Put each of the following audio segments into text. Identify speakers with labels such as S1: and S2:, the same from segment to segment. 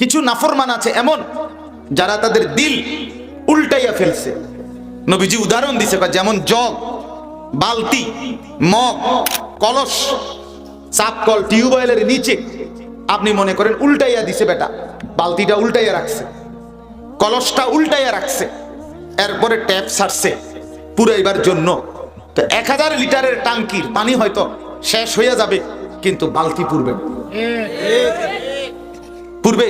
S1: কিছু নাফরমান আছে এমন যারা তাদের দিল উল্টাইয়া ফেলছে। নবীজি উদাহরণ দিছে যেমন জগ, বালতি, মগ, কলস, চাপকল টিউবওয়েলের নিচে আপনি মনে করেন উল্টাইয়া দিছে বেটা, বালতিটা উল্টাইয়া রাখছে, কলসটা উল্টাইয়া রাখছে, এরপরে ট্যাপ ছাড়ছে। পুরাইবার জন্য তো এক হাজার লিটারের টাঙ্কির পানি হয়তো শেষ হইয়া যাবে, কিন্তু বালতি পুরবে। পূর্বে।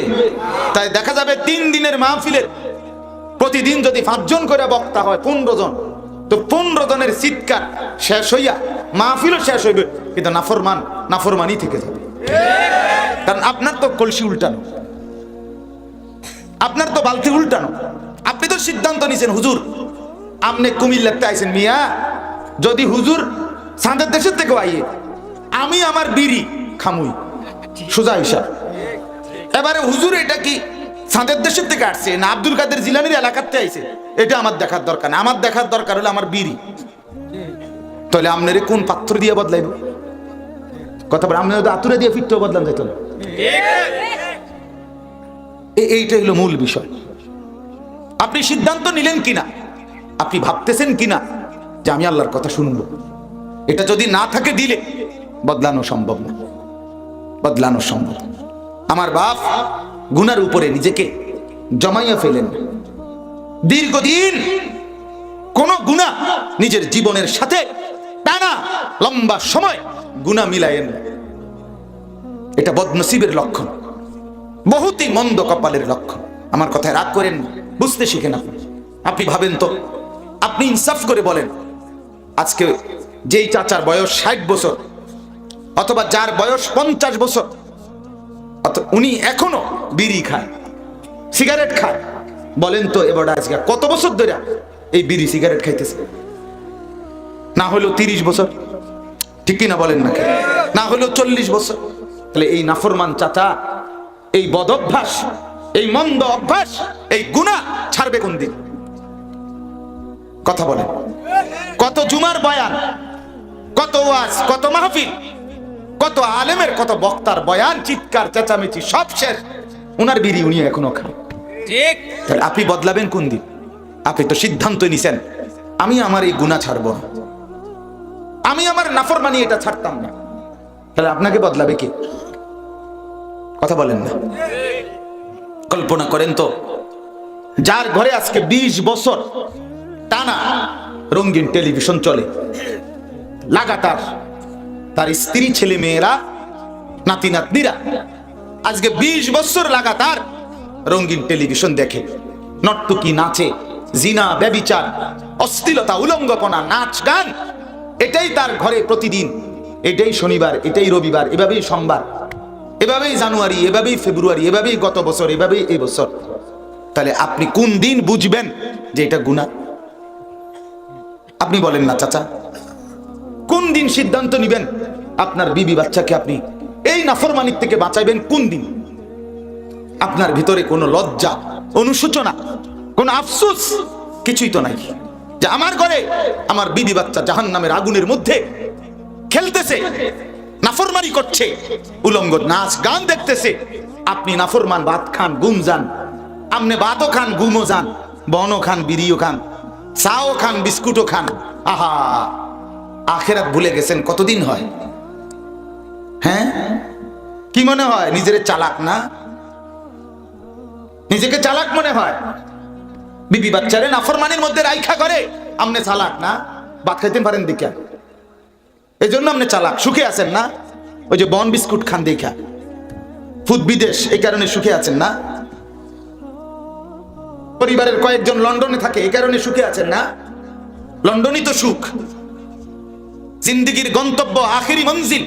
S1: তাই দেখা যাবে তিন দিনের মাহফিলের প্রতিদিন যদি পাঁচজন করে বক্তা হয়, পনেরো জন। তো পনেরো জনের চিৎকার শেষ হইয়া মাহফিলও শেষ হইবে, কিন্তু নাফরমান নাফরমানি থেকে যাবে। কারণ আপনার তো কলসি উল্টানো। আপনার তো বালতি উল্টানো। আপনি তো সিদ্ধান্ত নিছেন হুজুর, আপনি কুমিল্লাতে আইছেন মিয়া। যদি হুজুর সাঁদের দেশের থেকে আইয়ে, আমি আমার বিড়ি খামুই। সোজা হিসাব। এবারে হুজুর, এটা কি সাঁদের দেশের থেকে আসছে? না আব্দুল কাদের জিলানির এলাকাতে আইছে? এটা আমার দেখার দরকার না। আমার দেখার দরকার হলো আমার বিড়ি। তাহলে আপনারে কোন পাত্র দিয়ে বদলাইব? কথা বলে আপনার আতুরে দিয়ে ফিরতেও বদলান যাইতো না। এইটা হলো মূল বিষয়। আপনি সিদ্ধান্ত নিলেন কিনা? আপনি ভাবতেছেন কিনা? যে আমি আল্লাহর কথা শুনব। এটা যদি না থাকে দিলে বদলানো সম্ভব না। বদলানো সম্ভব। আমার বাপ গুনার উপরে নিজেকে জমাইয়া ফেলেন দীর্ঘদিন কোন গুণা নিজের জীবনের সাথে টানা লম্বা সময় গুণা মিলায়েন। এটা বদনসিবের লক্ষণ, বহুতই মন্দ কপালের লক্ষণ আমার কথায় রাগ করেন। বুঝতে শিখেন আপনি আপনি ভাবেন তো, আপনি ইনসাফ করে বলেন, আজকে যেই চাচার বয়স ষাট বছর, অথবা যার বয়স পঞ্চাশ বছর উনি এখনও বিড়ি খায়, সিগারেট খায়। বলেন তো এবার আজকে কত বছর ধরে এই বিড়ি সিগারেট খাইতেছে? না হলেও তিরিশ বছর। ঠিক কিনা বলেন না না হলেও চল্লিশ বছর। তাহলে এই নাফরমান চাচা, এই বদ অভ্যাস, এই মন্দ অভ্যাস, এই গুণা ছাড়বে কোন দিন? কথা বলেন। কত জুমার বয়ান, কত ওয়াজ, কত মাহফিল কত আলেমের কত বক্তার বয়ান চিৎকার চেঁচামেচি সব শেষ। উনার বিড়ি উনি এখনও খান।
S2: ঠিক।
S1: তাহলে আপনি বদলাবেন কোন দিন? আপনি তো সিদ্ধান্ত নিছেন। আমি আমার এই গুণা ছাড়ব না। আমি আমার নাফরমানি এটা ছাড়তাম না। তাহলে আপনাকে বদলাবে কি? কথা বলেন না। কল্পনা করেন তো যার ঘরে আজকে ২০ বছর টানা রঙিন টেলিভিশন চলে লাগাতার তার স্ত্রী ছেলে মেয়েরা নাতি নাতনিরা আজকে ২০ বছর লাগাতার রঙিন টেলিভিশন দেখে। নর্তকী নাচে, জিনা, ব্যবিচার, অশ্লীলতা, উলঙ্গপনা, নাচ, গান, এটাই তার ঘরে প্রতিদিন। এটাই শনিবার, এটাই রবিবার, এভাবেই সোমবার, এভাবেই জানুয়ারি, এভাবেই ফেব্রুয়ারি, এভাবেই গত বছর, এভাবেই এই বছর। তাহলে আপনি কোন দিন বুঝবেন যে এটা গুণা আপনি বলেন না, চাচা। কোন দিন সিদ্ধান্ত নিবেন? আপনার বিবি বাচ্চাকে আপনি এই নাফরমানির থেকে বাঁচাইবেন কোন দিন? আপনার ভিতরে কোনো লজ্জা, অনুশোচনা, কোনো আফসোস কিছুই তো নাই। যে আমার ঘরে আমার বিবি বাচ্চা জাহান নামের আগুনের মধ্যে খেলতেছে, নাফরমানি করছে, উলঙ্গ নাচ গান দেখতেছে। আপনি নাফরমান ভাত খান, গুম যান। আপনি ভাতও খান, গুমও যান। বনও খান, বিড়িও খান। চাও খান, বিস্কুটও খান। আহা! আখেরাত ভুলে গেছেন, কতদিন হয়? হ্যাঁ? কি মনে হয়, নিজের চালাক না? নিজেকে চালাক মনে হয়? বিবি বাচ্চারে নাফরমানির মধ্যে রাইখা করে, আমনে চালাক না? ভাত খাইতে পারেন দেখা এই জন্য আপনি চালাক, সুখে আছেন না? ওই যে বন বিস্কুট খান দেখা ফুদ বিদেশ, এই কারণে সুখে আছেন না? পরিবারের কয়েকজন লন্ডনে থাকে, এই কারণে সুখে আছেন না? লন্ডনই তো সুখ। জিন্দিগির গন্তব্য আখেরি মঞ্জিল।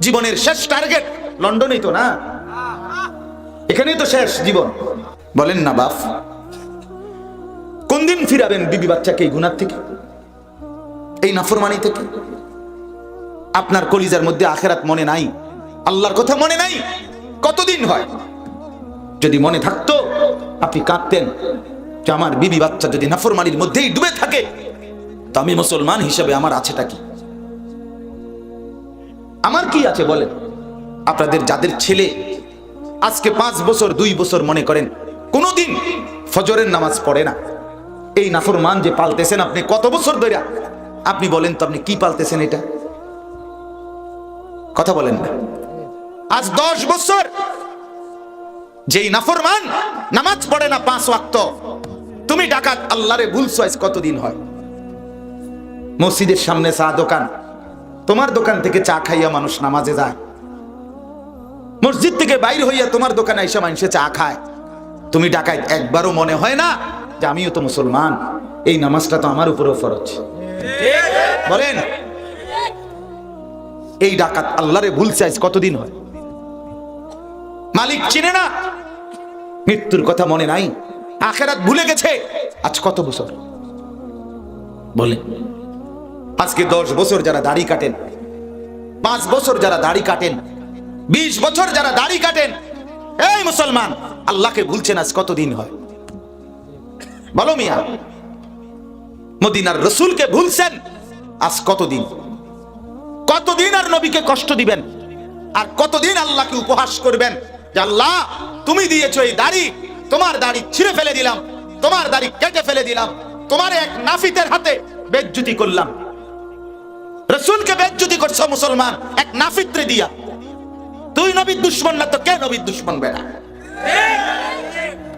S1: জীবনের শেষ টার্গেট লন্ডনেই তো না? এখানেই তো শেষ জীবন। বলেন না বাপ কোন দিন ফিরাবেন বিবি বাচ্চাকে এই গুনার থেকে? এই নাফরমানি থেকে? আপনার কলিজার মধ্যে আখেরাত মনে নাই? আল্লাহর কথা মনে নাই? কতদিন হয়? যদি মনে থাকতো, আপনি কাঁদতেন। যে আমার বিবি বাচ্চা যদি নাফরমানির মধ্যেই ডুবে থাকে, তো আমি মুসলমান হিসেবে আমার আছেটা কি? আমার কি আছে বলেন? আপনাদের যাদের ছেলে আজকে পাঁচ বছর, দুই বছর মনে করেন, কোনোদিন ফজরের নামাজ পড়ে না। এই নাফরমান যে পালতেছেন আপনি কত বছর ধরে? আপনি বলেন তো আপনি কি পালতেছেন এটা? কথা বলেন না। আজ দশ বছর যেই নাফরমান নামাজ পড়ে না পাঁচ ওয়াক্ত, তুমি ডাকাত আল্লাহরে ভুলছো আজ কতদিন হয়? মসজিদের সামনে চা দোকান তোমার দোকান থেকে চা খাইয়া মানুষ নামাজে যায়। মসজিদ থেকে বাইর হইয়া তোমার দোকানে এসে মানুষে চা খায়। তুমি ডাকায় একবারও মনে হয় না যে আমিও তো মুসলমান। এই নামাজটা তো আমার উপরেও ফরজ। বলেন, এই ডাকাত আল্লাহরে ভুল আজ কতদিন হয়? মালিক চিনে না? মৃত্যুর কথা মনে নাই। আখেরাত ভুলে গেছে। আজ কত বছর? বলে আজকে দশ বছর যারা দাড়ি কাটেন, পাঁচ বছর যারা দাড়ি কাটেন, বিশ বছর যারা দাড়ি কাটেন, এই মুসলমান, আল্লাহকে ভুলছেন আজ কতদিন হয়? বলো মিয়া, মদিনার রসুলকে ভুলছেন আজ কতদিন? কতদিন আর নবীকে কষ্ট দিবেন? আর কতদিন আল্লাহকে উপহাস করবেন? আল্লাহ, তুমি দিয়েছ এই দাড়ি, তোমার দাড়ি ছিঁড়ে ফেলে দিলাম, তোমার দাড়ি কেটে ফেলে দিলাম, তোমার এক নাফিতের হাতে বেজ্জুতি করলাম। রসুলকে বেজ্জুতি করছ মুসলমান, এক নাফিত্রে দিয়া। তুই নবীর দুশ্মন না, তো কে নবীর দুশ্মন বেড়া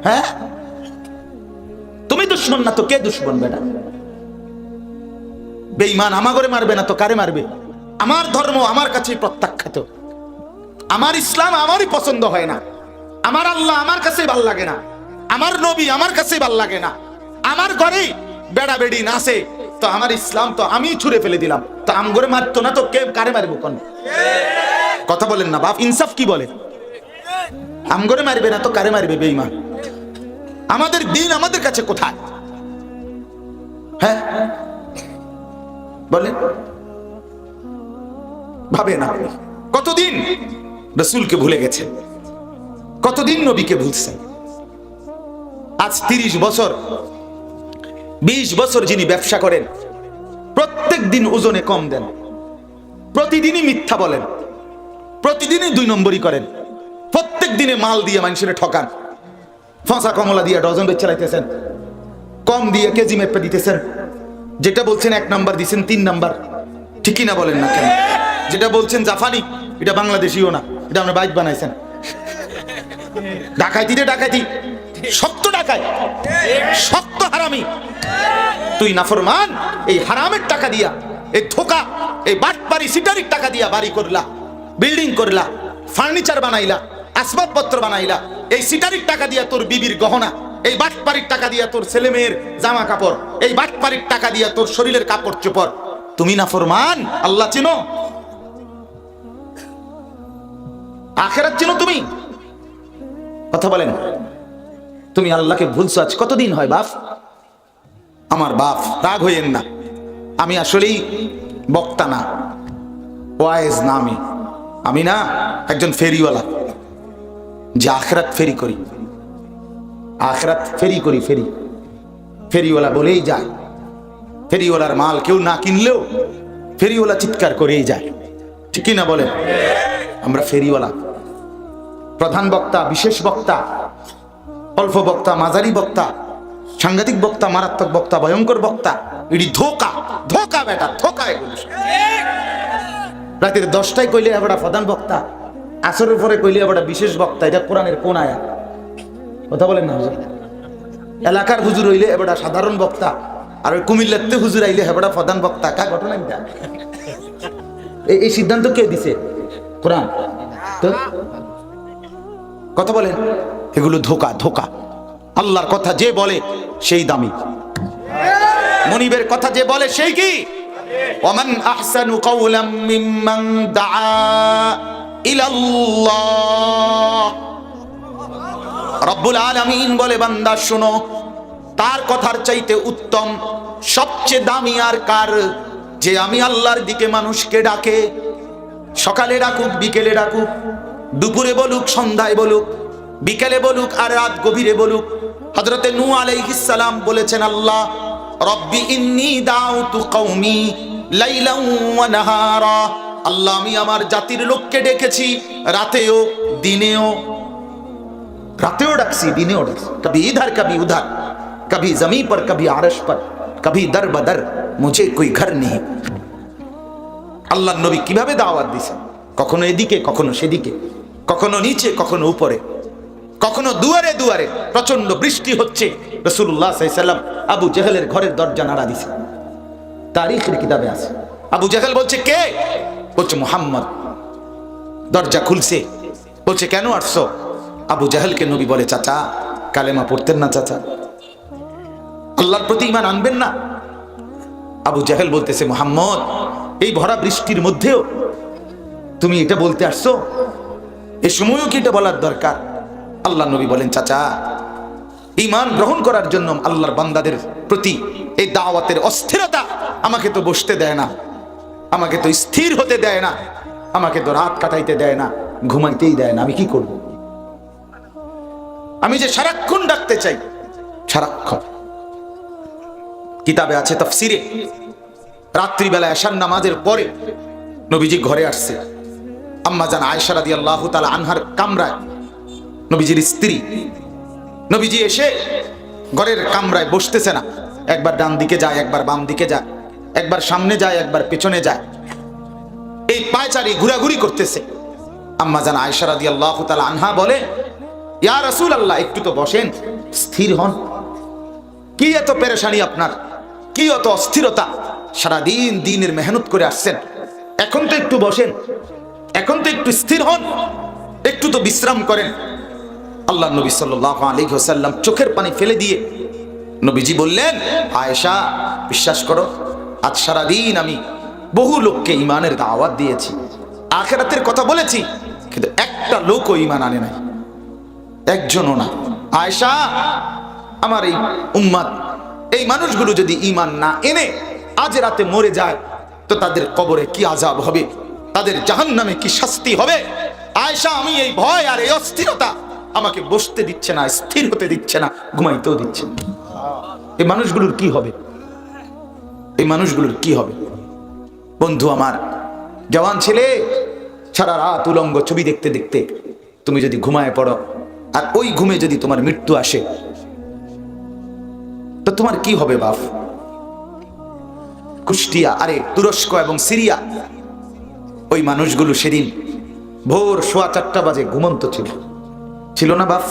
S1: হ্যাঁ? তুমি দুশ্মন না, তো কে দুশ্মন বেড়া বেঈমান আমাগরে মারবে না, তো কারে মারবে? আমার ধর্ম আমার কাছেই প্রত্যাখ্যাত। আমার ইসলাম আমারই পছন্দ হয় না। আমার আল্লাহ আমার কাছেই ভালো লাগে না। আমার নবী আমার কাছেই ভালো লাগে না। আমার ঘরেই বেড়া বেড়ি নাচে তো আমার ইসলাম তো আমি ছুঁড়ে ফেলে দিলাম। তো আমগরে মারতো না তো কে, কারে মারবো কোন? কথা বলেন না, বাপ, ইনসাফ কি বলে? আমগরে মারবে না তো কারে মারবে বেঈমান? আমাদের দিন আমাদের কাছে কোথায়? হ্যাঁ? বলেন। ভাবে না কতদিন রসুলকে ভুলে গেছেন? কতদিন নবীকে ভুলছেন? আজ তিরিশ বছর বিশ বছর যিনি ব্যবসা করেন, প্রত্যেক দিন ওজনে কম দেন। প্রতিদিনই মিথ্যা বলেন। প্রতিদিনই দুই নম্বরই করেন। প্রত্যেক দিনে মাল দিয়ে মানুষের ঠকান। ফসা কমলা দিয়ে ডজন বেচ চালাইতেছেন কম দিয়ে কেজি মেপে দিতেছেন। যেটা বলছেন এক নাম্বার দিছেন তিন নাম্বার। ঠিকই না বলেন না কেন? যেটা বলছেন জাফানি, এটা বাংলাদেশিও না। এটা আমরা বাইক বানাইছেন। ডাকাইতি রে ডাকাইতি। শক্ত ডাকাই শক্ত হারামি। তুই নাফরমান, এই হারামের টাকা দিয়া, এই ধোকা এই বাটপারি সিটারির টাকা দিয়া বাড়ি করলা, বিল্ডিং করলা, ফার্নিচার বানাইলা, আসবাবপত্র বানাইলা, এই সিটারির টাকা দিয়া তোর বিবির গহনা, এই বাটপারির টাকা দিয়া তোর ছেলে মেয়ের জামা কাপড়, এই বাটপারির টাকা দিয়া তোর শরীরের কাপড় চোপড়। তুমি না ফরমান আল্লাহ চিনো? আখেরাত চিনো তুমি? কথা বলেন। তুমি আল্লাহকে ভুলছো, আজ কতদিন হয় বাপ? আমার বাপ, রাগ হইয়েন না। আমি আসলেই বক্তা না ওয়াইজ না আমি। আমি না একজন ফেরিওয়ালা। যে আখরাত ফেরি করি। আখরাত ফেরি করি, ফেরি। ফেরিওয়ালা বলেই যায়। ফেরিওয়ালার মাল কেউ না কিনলেও ফেরিওয়ালা চিৎকার করেই যায়। ঠিকই না বলেন? আমরা ফেরিওয়ালা। প্রধান বক্তা, বিশেষ বক্তা। অল্প বক্তা, মাঝারি বক্তা, সাংঘাতিক বক্তা, মারাত্মক বক্তা, ভয়ঙ্কর বক্তা এটি ধোকা ধোকা বেটা, ধোকা। রাতের দশটায় কইলে এবার প্রধান বক্তা, আসরের পরে কইলে এবার বিশেষ বক্তা, এটা কোরআনের কোন আয়া কথা বলেন না হুজুর। এলাকার হুজুর হইলে এবার সাধারণ বক্তা, আর ওই কুমিল্লাতে হুজুর আইলে হেবড়া প্রধান বক্তা। কা ঘটনা এটা? এই এই সিদ্ধান্ত কে দিছে? কোরআন। তো কথা বলেন। এগুলো ধোকা ধোকা। আল্লাহর কথা যে বলে, সেই দামি। মনিবের কথা যে বলে, সেই কি? ওমান আহসানু কাওলাম মিম্মান দাআ ইলাল্লাহ। রব্বুল আলামিন বলে, বান্দা, শোনো, তার কথার চাইতে উত্তম, সবচেয়ে দামি আর কার? যে আমি আল্লাহর দিকে মানুষকে ডাকে, সকালে ডাকুক, বিকেলে ডাকুক, দুপুরে বলুক, সন্ধ্যায় বলুক বিকেলে বলুক আর রাত গভীরে বলুক হজরতে নু আলাইহিসসালাম বলেছেন, আল্লাহ, রব্বি ইন্নি লাইলাও ওয়া নাহারা। আল্লাহ, আমি আমার জাতির লোককে ডেকেছি, রাতেও, দিনেও। রাতেও ডাকছি, দিনেও ডাকছি। কবি ইধার, কবি উধার, কবি জমি পর, কবি আরশ পর, কবি দর বদর মুঝে কোই ঘর নেই আল্লাহ নবী কীভাবে দাওয়াত দিছে কখনো এদিকে, কখনো সেদিকে, কখনো নিচে, কখনো উপরে। কখনো দুয়ারে দুয়ারে প্রচণ্ড বৃষ্টি হচ্ছে। রসুল্লাহ সাল্লাম আবু জেহেলের ঘরের দরজা নাড়া দিছে। তারিখের কিতাবে আছে। আবু জেহেল বলছে, কে? বলছে, মুহাম্মদ। দরজা খুলছে। বলছে, কেন আসছো? আবু জাহেলকে নবী বলে, চাচা, কালেমা পড়তেন না, চাচা। আল্লাহর প্রতি ইমান আনবেন না। আবু জাহেল বলতেছে, মোহাম্মদ, এই ভরা বৃষ্টির মধ্যেও তুমি এটা বলতে আসছো? এ সময়ও কি এটা বলার দরকার? আল্লাহ নবী বলেন, চাচা ইমান গ্রহণ করার জন্য আল্লাহর বান্দাদের প্রতি এই দাওয়াতের অস্থিরতা আমাকে তো বসতে দেয় না, আমাকে তো স্থির হতে দেয় না, আমাকে তো রাত কাটাইতে দেয় না, ঘুমাইতেই দেয় না, আমি কি করব? আমি যে সারাক্ষণ ডাকতে চাই, সারাক্ষণ। কিতাবে আছে তফসিরে রাত্রিবেলা এশার নামাজের পরে নবীজি ঘরে আসছে। আম্মা জান আয়সা রাদি আল্লাহ তালা আনহার কামরায় নবীজির স্ত্রী। নবীজি এসে ঘরের কামরায় বসতেছে না। একবার ডান দিকে যায়, একবার বাম দিকে যায়। একবার সামনে যায়, একবার পেছনে যায়। এই পায়চারি ঘোরাঘুরি করতেছে। আম্মা জান আয়সা রাদি আল্লাহ আনহা বলে, ইয়া রসুল আল্লাহ একটু তো বসেন, স্থির হন। কি এত পেরেশানি আপনার? কি অত অস্থিরতা? সারাদিন দিনের মেহনত করে আসছেন। এখন তো একটু বসেন, এখন তো একটু স্থির হন, একটু তো বিশ্রাম করেন। আল্লাহ নবী সাল্লাহ আলী হোসাল্লাম চোখের পানি ফেলে দিয়ে নবীজি বললেন, আয়েশা, বিশ্বাস করো, আজ সারাদিন আমি বহু লোককে ইমানের দাওয়াত দিয়েছি, আখেরাতের কথা বলেছি, কিন্তু একটা লোকও ইমান আনে নাই, একজনও না। আয়েশা, আমার এই উম্মাদ, এই মানুষগুলো যদি ইমান না এনে আজ রাতে মরে যায়, তো তাদের কবরে কি আজাব হবে? তাদের জাহান নামে কি শাস্তি হবে? আয়সা আমি এই ভয় আর এই অস্থিরতা আমাকে বসতে দিচ্ছে না, স্থির হতে দিচ্ছে না, ঘুমাইতেও দিচ্ছে না। এই মানুষগুলোর কি হবে? এই মানুষগুলোর কি হবে? বন্ধু আমার, জওয়ান ছেলে, সারা রাত উলঙ্গ ছবি দেখতে দেখতে তুমি যদি ঘুমায় পড়ো, আর ওই ঘুমে যদি তোমার মৃত্যু আসে, তো তোমার কি হবে বাপ? কুষ্টিয়া, আরে তুরস্ক এবং সিরিয়া, ওই মানুষগুলো সেদিন ভোর সোয়া চারটা বাজে ঘুমন্ত ছিল। ছিল না বাপ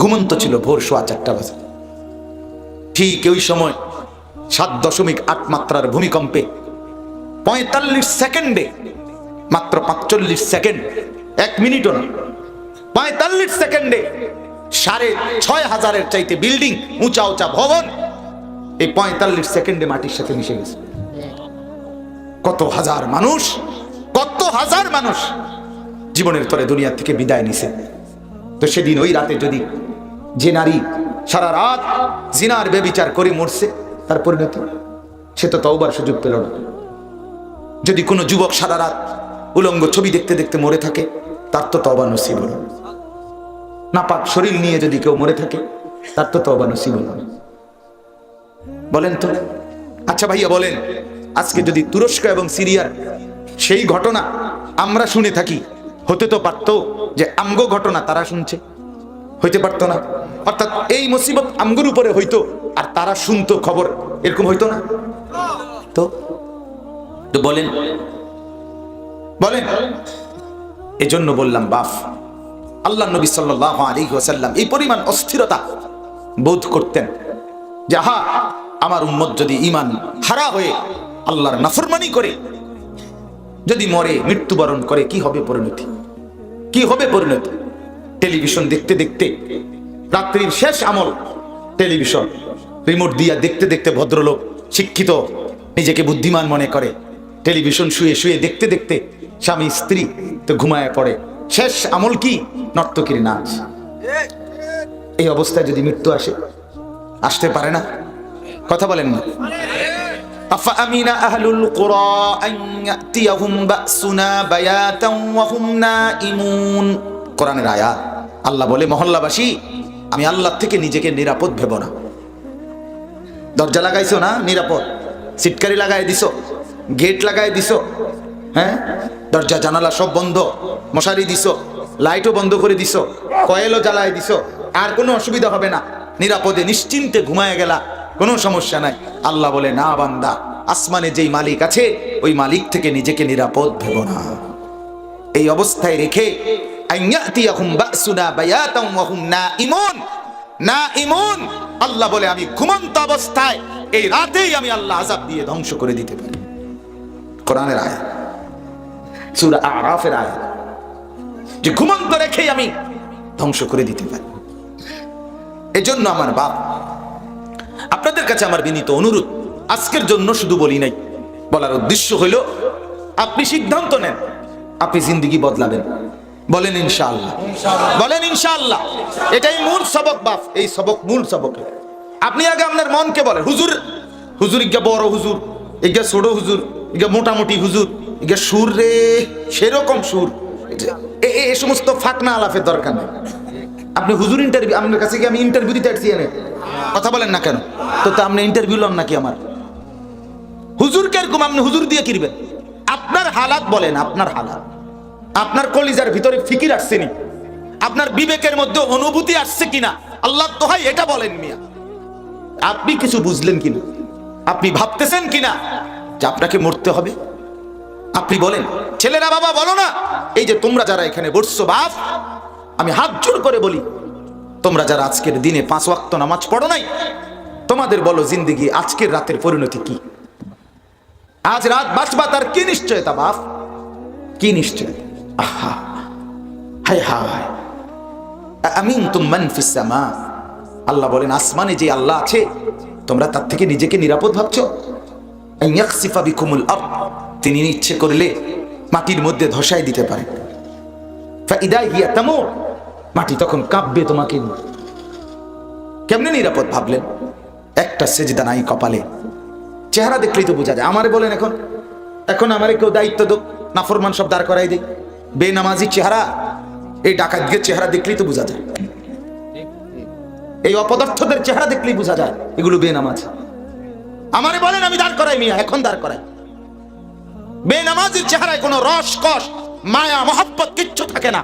S1: ঘুমন্ত ছিল ভোর সোয়া চারটা বাজে। ঠিক ওই সময় সাত দশমিক আট মাত্রার ভূমিকম্পে পঁয়তাল্লিশ সেকেন্ডে, মাত্র পাঁচচল্লিশ সেকেন্ড, এক মিনিটও না, পঁয়তাল্লিশ সেকেন্ডে সাড়ে ছয় হাজারের চাইতে বিল্ডিং, উঁচা উঁচা ভবন, এই পঁয়তাল্লিশ সেকেন্ডে মাটির সাথে মিশে গেছে। কত হাজার মানুষ, কত হাজার মানুষ জীবনের তরে দুনিয়া থেকে বিদায় নিছে। তো সেদিন ওই রাতে যদি যে নারী সারা রাত জিনার বেবিচার করে মরছে, তার পরিণতি সে তো তওবার সুযোগ পেল না যদি কোনো যুবক সারা রাত উলঙ্গ ছবি দেখতে দেখতে মরে থাকে, তার তো তবা নসিব হলো না। নাপাক শরীর নিয়ে যদি কেউ মরে থাকে, তার তো তবা নসিব হলো। বলেন তো আচ্ছা ভাইয়া, বলেন আজকে যদি তুরস্ক এবং সিরিয়ার সেই ঘটনা আমরা শুনে থাকি হতে তো পারতো যে আমগো ঘটনা তারা শুনছে। হইতে পারতো না। অর্থাৎ এই মুসিবত আমগুর উপরে হইতো আর তারা শুনতো খবর। এরকম হইতো না? তো? তো বলেন। বলেন। এজন্য বললাম বাফ আল্লাহ নবী সাল্লাহ আলী ওসাল্লাম এই পরিমাণ অস্থিরতা বোধ করতেন যে যাহা আমার উম্মত যদি ইমান হারা হয়ে আল্লাহর নাফরমানি করে যদি মরে, মৃত্যুবরণ করে, কি হবে পরিণতি? কি হবে পরিণতি? টেলিভিশন দেখতে দেখতে, রাত্রির শেষ আমল, টেলিভিশন, রিমোট দিয়া দেখতে দেখতে ভদ্রলোক, শিক্ষিত, নিজেকে বুদ্ধিমান মনে করে। টেলিভিশন শুয়ে শুয়ে দেখতে দেখতে, স্বামী, স্ত্রী তো ঘুমায় পড়ে। শেষ আমল কি? নর্তকীর নাচ। এই অবস্থায় যদি মৃত্যু আসে, আসতে পারে না? কথা বলেন না। أفأمن أهل القرى أن يأتيهم بأسنا بياتا وهم نائمون কোরআনের আয়াত আল্লাহ বলে মহল্লাবাসী আমি আল্লাহ থেকে নিজেকে নিরাপদ ভেব না দরজা লাগাইছো না নিরাপদ সিটকারি লাগাই দিছো গেট লাগাই দিছো হ্যাঁ দরজা জানালা সব বন্ধ মশারি দিছো লাইটও বন্ধ করে দিছ কয়েলও জ্বালায় দিছ আর কোনো অসুবিধা হবে না নিরাপদে নিশ্চিন্তে ঘুমায় গেলা কোনো সমস্যা নাই। আল্লাহ বলে, না বান্দা, আসমানে যেই মালিক আছে, ওই মালিক থেকে নিজেকে নিরাপদ ভেব না। এই অবস্থায় রেখে আল্লাহ বলে, আমি ঘুমন্ত অবস্থায়, এই রাতেই আমি আল্লাহ আযাব দিয়ে ধ্বংস করে দিতে পারি। কোরআনের আয়াত, সূরা আরাফের আয়াত, যে ঘুমন্ত রেখেই আমি ধ্বংস করে দিতে পারি। এজন্য আমার বাপ আপনাদের কাছে আমার বিনীত অনুরোধ আজকের জন্য শুধু বলি নাই বলার উদ্দেশ্য হইল আপনি সিদ্ধান্ত নেন আপনি জিন্দগি বদলাবেন বলেন ইনশাআল্লাহ বলেন ইনশাআল্লাহ এটাই মূল সবক বাপ এই সবক মূল সবক আপনি আগে আপনার মনকে বলেন হুজুর হুজুর ইগা বড় হুজুর ইগা ছোট হুজুর ইগা মোটামুটি হুজুর ইগা সুর রে সেরকম সুর এ সমস্ত ফাঁকনা আলাপের দরকার নেই আপনি হুজুর ইন্টারভিউ আপনার কাছে কি আমি ইন্টারভিউ দিতে আসছি এনে? কথা বলেন না কেন? তো তো আপনি ইন্টারভিউ লন নাকি আমার? হুজুর কীরকম? আপনি হুজুর দিয়ে কিরবেন আপনার হালাত বলেন, আপনার হালাত। আপনার কলিজার ভিতরে ফিকির আসছে নি। আপনার বিবেকের মধ্যে অনুভূতি আসছে কিনা? আল্লাহ তোহাই এটা বলেন মিয়া। আপনি কিছু বুঝলেন কিনা? আপনি ভাবতেছেন কিনা যে আপনাকে মরতে হবে? আপনি বলেন, ছেলেরা বাবা, বলো না, এই যে তোমরা যারা এখানে বসছো, বাপ আমি হাত জোর করে বলি, তোমরা যারা আজকের দিনে পাঁচ ওয়াক্ত নামাজ পড়ো নাই, তোমাদের বলো জিন্দিগি আজকের রাতের পরিণতি কি? আজ রাত বাঁচবা তার কি নিশ্চয়তা, বাপ? কি নিশ্চয় আহা, হায় হায়। আমিন তুমান ফিসামা আল্লাহ বলেন, আসমানে যে আল্লাহ আছে, তোমরা তার থেকে নিজেকে নিরাপদ ভাবছ? আন ইয়াখসিফা বিকুমুল আরদ। তিনি ইচ্ছে করলে মাটির মধ্যে ধসাই দিতে পারে। ফাইদা হিয়া মাটি তখন কাঁপবে তোমাকে। কেমনে নিরাপদ ভাবলেন? একটা সেজদা নাই কপালে। চেহারা দেখলেই তো বোঝা যায়। আমারে বলেন এখন। এখন আমারে কেউ দায়িত্ব দোক নাফরমান সব দাঁড় করাই দেয় বেনামাজি চেহারা, এই ডাকাতদের চেহারা দেখলেই তো বোঝা যায়। এই অপদার্থদের চেহারা দেখলেই বোঝা যায়। এগুলো বেনামাজ। আমারে বলেন, আমি দাঁড় করাই মিয়া, এখন দাঁড় করাই। বেনামাজির চেহারায় কোনো রস কষ মায়া, মহাব্বত কিচ্ছু থাকে না।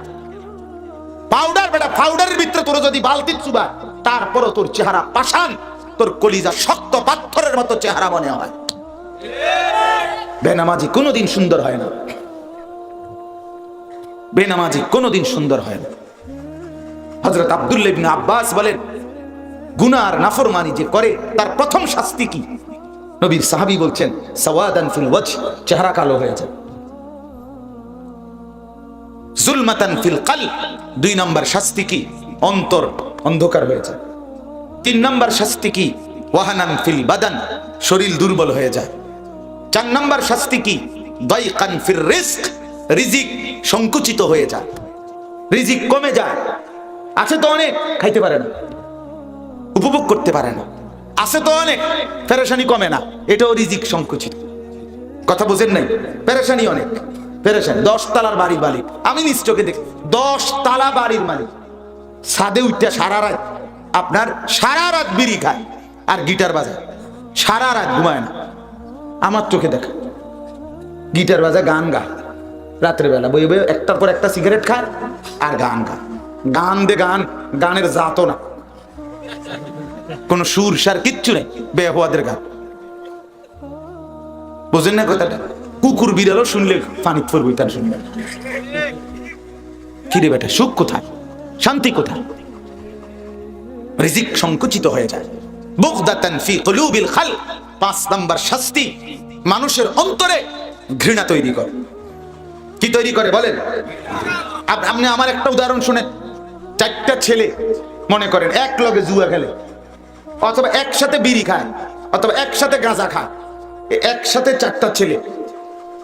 S1: পাউডার বেটা, পাউডারের ভিতরে তোর যদি বালতি চুবা, তারপরও তোর চেহারা পাষাণ, তোর কলিজা শক্ত পাথরের মতো চেহারা মনে হয়। বেনামাজি কোনোদিন সুন্দর হয় না। বেনামাজি কোনোদিন সুন্দর হয় না। হজরত আব্দুল্লাহ ইবনে আব্বাস বলেন, গুনার নাফরমানি যে করে, তার প্রথম শাস্তি কি? নবীর সাহাবী বলছেন, সাওয়াদান ফিল ওয়াজ চেহারা কালো হয়ে যায়। জুলমাতান ফিল কাল দুই নম্বর শাস্তি কি? অন্তর অন্ধকার হয়ে যায়। তিন নম্বর শাস্তি কি? ওয়াহানান ফিল বাদান, শরীর দুর্বল হয়ে যায়। চার নম্বর শাস্তি কি? দাইকান ফির রিস্ক, রিজিক সংকুচিত হয়ে যায়। রিজিক কমে যায়। আছে তো অনেক, খাইতে পারে না। উপভোগ করতে পারে না। আছে তো অনেক, ফেরেশানি কমে না। এটাও রিজিক সংকুচিত। কথা বুঝেন নাই? পেরেশানি অনেক। পেরেশানি দশ তালার বাড়ির মালিক। আমি নিজ চোখে দেখ, দশ তালা বাড়ির মালিক। সাদে উঠতে সারা রাত আপনার সারা রাত বিড়ি খায় আর গিটার বাজায়। সারা রাত ঘুমায় না। আমার চোখে দেখা, গিটার বাজায় গান গা রাত্রে বেলা বই বই একটার পর একটা সিগারেট খায় আর গান গা গান দে গান, গানের জাতো না। কোনো সুর সার কিচ্ছু নেই, বেহুয়াদের গান। বোঝেন না কথাটা? কুকুর বিড়ালও শুনলে পানি পড়বই তার শুনলে কিরে বেটা, সুখ কোথায়? শান্তি কোথায়? রিজিক সংকুচিত হয়ে যায়। ফি খাল। পাঁচ শাস্তি, মানুষের অন্তরে ঘৃণা তৈরি করে। কি তৈরি করে বলেন? আপনি আমার একটা উদাহরণ শুনেন। চারটা ছেলে মনে করেন, এক লগে জুয়া খেলে। অথবা একসাথে বিড়ি খায়, অথবা একসাথে গাঁজা খায়। একসাথে চারটা ছেলে।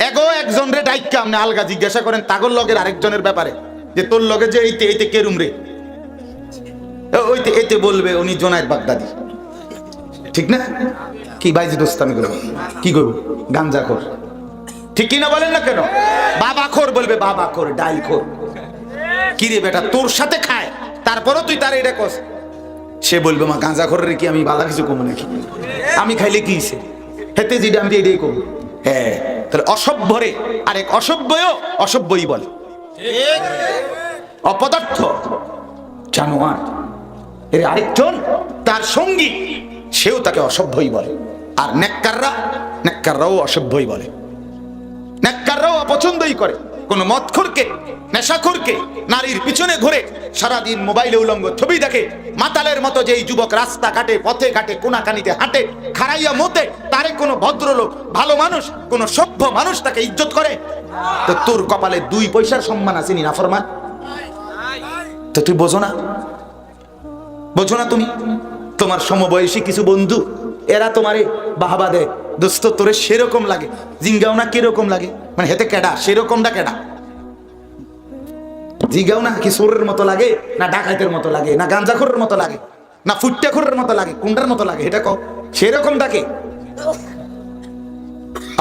S1: এগো একজন রে ডাইককে, আপনি আলগা জিজ্ঞাসা করেন তাগর লগের আরেকজনের ব্যাপারে, যে তোর লগে যে এইতে এইতে কেরুম রে? ওইতে এতে বলবে উনি জোনায়ের বাগদাদি। ঠিক না? কি বাইজি দোস্ত আমি করব? কি করব? গাঞ্জা খোর। ঠিক কি না বলেন না কেন? বাবা খোর বলবে, বাবা খোর ডাই খোর। কি রে বেটা, তোর সাথে খায়, তারপরও তুই তার এটা কস। সে বলবে, মা গাঁজা খোরের কি আমি বাধা কিছু কমো নাকি? আমি খাইলে কি হইছে? হেতে যেটা আমি এটাই করব হ্যাঁ। তাহলে অসভ্য অসভ্যরে, আরেক অসভ্যও অসভ্যই বলে। অপদার্থ, জানোয়ার, এর আরেকজন, তার সঙ্গী, সেও তাকে অসভ্যই বলে। আর নেককাররা নেককাররাও অসভ্যই বলে। নেককাররাও অপছন্দই করে। কোন মদখোরকে, নেশাখোরকে, নারীর পিছনে ঘুরে সারাদিন মোবাইলে উলঙ্গ ছবি দেখে, মাতালের মতো যেই যুবক রাস্তা কাটে, পথে ঘাটে কোনাকানিতে হাঁটে খারাইয়া মতে তারে কোনো ভদ্রলোক, ভালো মানুষ, কোনো সভ্য মানুষ তাকে ইজ্জত করে? তো তোর কপালে দুই পয়সার সম্মান আছে নি নাফরমান তো তুই বোঝো না। বোঝো না তুমি। তোমার সমবয়সী কিছু বন্ধু, এরা তোমারে বাহাবা দেয়। দোস্ত, তোরে সেরকম লাগে। জিঙ্গাও না কীরকম লাগে? মানে হেতে কেডা? সেরকমটা কেডা? জিঙ্গাও না কি সোরের মতো লাগে, না ডাকাতের মতো লাগে, না গাঞ্জাখোরের মতো লাগে, না ফুট্টাখোরের মতো লাগে কুন্ডার মতো লাগে এটা কও। সেরকমটাকে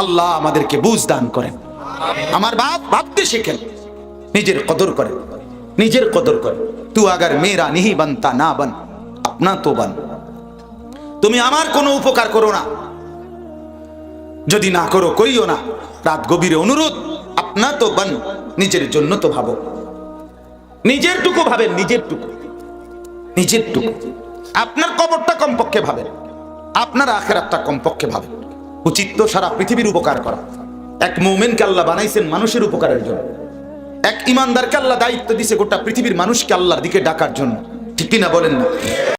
S1: আল্লাহ আমাদেরকে বুঝ দান করেন। আমার বাপ ভাবতে শেখেন, নিজের কদর করেন, নিজের কদর করেন। তু আগার মেয়েরা নিহি বানতা না বান, আপনা তো বান। তুমি আমার কোনো উপকার করো না। যদি না করো, করিও না। রাত গভীরে অনুরোধ, আপনা তো বান, নিজের জন্য তো ভাবো। নিজের টুকু ভাবেন নিজের টুকু নিজের টুকু আপনার কবরটা কমপক্ষে ভাবেন। আপনার আখেরাতটা কমপক্ষে ভাবেন। উচিত তো সারা পৃথিবীর উপকার করা। এক মোমেনকে আল্লাহ বানাইছেন মানুষের উপকারের জন্য। এক ইমানদারকে আল্লাহ দায়িত্ব দিছে গোটা পৃথিবীর মানুষকে আল্লাহর দিকে ডাকার জন্য। ঠিক কিনা বলেন না?